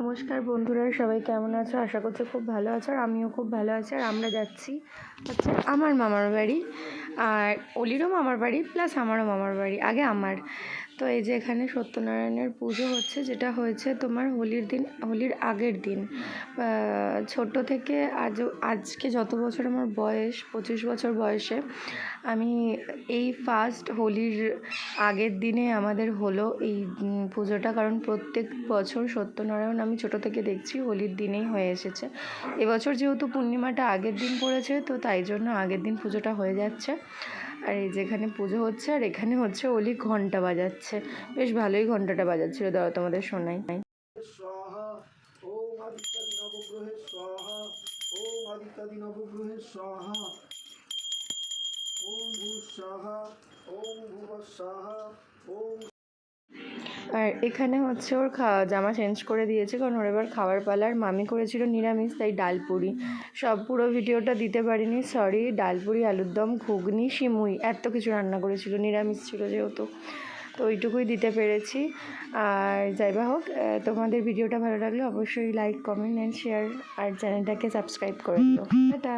নমস্কার বন্ধুরা, সবাই কেমন আছো? আশা করছি খুব ভালো আছো, আর আমিও খুব ভালো আছি, আর আমরা যাচ্ছি আচ্ছা আমার মামার বাড়ি। আর অলিরও মামার বাড়ি প্লাস আমারও মামার বাড়ি, আগে আমার। তো এই যে এখানে সত্যনারায়ণের পুজো হচ্ছে, যেটা হয়েছে তোমার হোলির দিন, হোলির আগের দিন। ছোট থেকে আজ, আজকে যত বছর আমার বয়স, পঁচিশ বছর বয়সে, আমি এই ফার্স্ট হোলির আগের দিনে আমাদের হলো এই পুজোটা। কারণ প্রত্যেক বছর সত্যনারায়ণ আমি ছোট থেকে দেখছি হোলির দিনেই হয়ে এসেছে। এবছর যেহেতু পূর্ণিমাটা আগের দিন পড়েছে, তো তাই জন্য আগের দিন পুজোটা হয়ে যাচ্ছে। আর এই যেখানে পুজো হচ্ছে, আর এখানে হচ্ছে অলি ঘণ্টা বাজাচ্ছে। বেশ ভালোই ঘন্টাটা বাজাচ্ছিল দাও তোমাদের শোনাই। ওম ওম আর এখানে হচ্ছে ওর খাওয়া জামা চেঞ্জ করে দিয়েছে, কারণ ওর এবার খাওয়ার পালার মামি করেছিল নিরামিষ, তাই ডালপুরি সব পুরো ভিডিওটা দিতে পারিনি সরি ডালপুরি আলুর দম, ঘুগনি, সিমুই, এত কিছু রান্না করেছিল, নিরামিষ ছিল যেহেতু। তো ওইটুকুই দিতে পেরেছি। আর যাই বা হোক তোমাদের ভিডিওটা ভালো লাগলে অবশ্যই লাইক কমেন্ট অ্যান্ড শেয়ার আর চ্যানেলটাকে সাবস্ক্রাইব করে দিও। টাটা!